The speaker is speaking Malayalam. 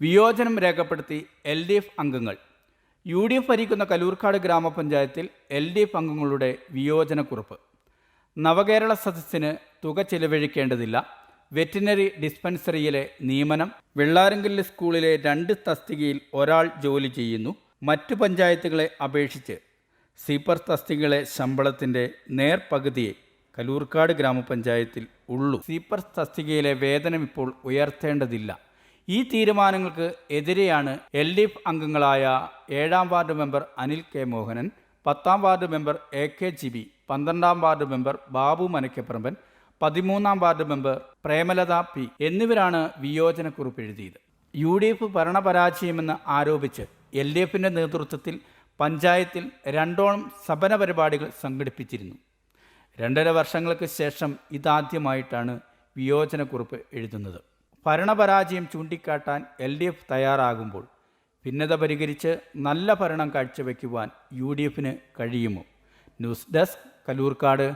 വിയോജനം രേഖപ്പെടുത്തി എൽ ഡി എഫ് അംഗങ്ങൾ. യു ഡി എഫ് ഭരിക്കുന്ന കലൂർക്കാട് ഗ്രാമപഞ്ചായത്തിൽ എൽ ഡി എഫ് അംഗങ്ങളുടെ വിയോജനക്കുറിപ്പ്. നവകേരള സദസ്സിന് തുക ചെലവഴിക്കേണ്ടതില്ല. വെറ്റിനറി ഡിസ്പെൻസറിയിലെ നിയമനം. വെള്ളാരങ്കല്ല് സ്കൂളിലെ രണ്ട് തസ്തികയിൽ ഒരാൾ ജോലി ചെയ്യുന്നു. മറ്റ് പഞ്ചായത്തുകളെ അപേക്ഷിച്ച് സീപ്പർ തസ്തികകളെ ശമ്പളത്തിന്റെ നേർപകുതിയെ കലൂർക്കാട് ഗ്രാമപഞ്ചായത്തിൽ ഉള്ളൂ. സീപ്പർ തസ്തികയിലെ വേതനം ഇപ്പോൾ ഉയർത്തേണ്ടതില്ല. ഈ തീരുമാനങ്ങൾക്ക് എതിരെയാണ് എൽ ഡി എഫ് അംഗങ്ങളായ ഏഴാം ward member Anil K Mohanan പത്താം ward member A K Jibi പന്ത്രണ്ടാം വാർഡ് മെമ്പർ ബാബു മനക്കപ്പറമ്പൻ പതിമൂന്നാം വാർഡ് മെമ്പർ പ്രേമലത പി എന്നിവരാണ് വിയോജനക്കുറിപ്പ് എഴുതിയത്. യു ഡി എഫ് ഭരണപരാജയമെന്ന് ആരോപിച്ച് എൽ ഡി എഫിന്റെ നേതൃത്വത്തിൽ പഞ്ചായത്തിൽ രണ്ടോളം സഭന പരിപാടികൾ സംഘടിപ്പിച്ചിരുന്നു. രണ്ടര വർഷങ്ങൾക്ക് ശേഷം ഇതാദ്യമായിട്ടാണ് വിയോജനക്കുറിപ്പ് എഴുതുന്നത്. ഭരണപരാജയം ചൂണ്ടിക്കാട്ടാൻ എൽ ഡി എഫ് തയ്യാറാകുമ്പോൾ ഭിന്നത പരിഹരിച്ച് നല്ല ഭരണം കാഴ്ചവെക്കുവാൻ യു ഡി എഫിന് കഴിയുമോ? News desk Kalloorkad.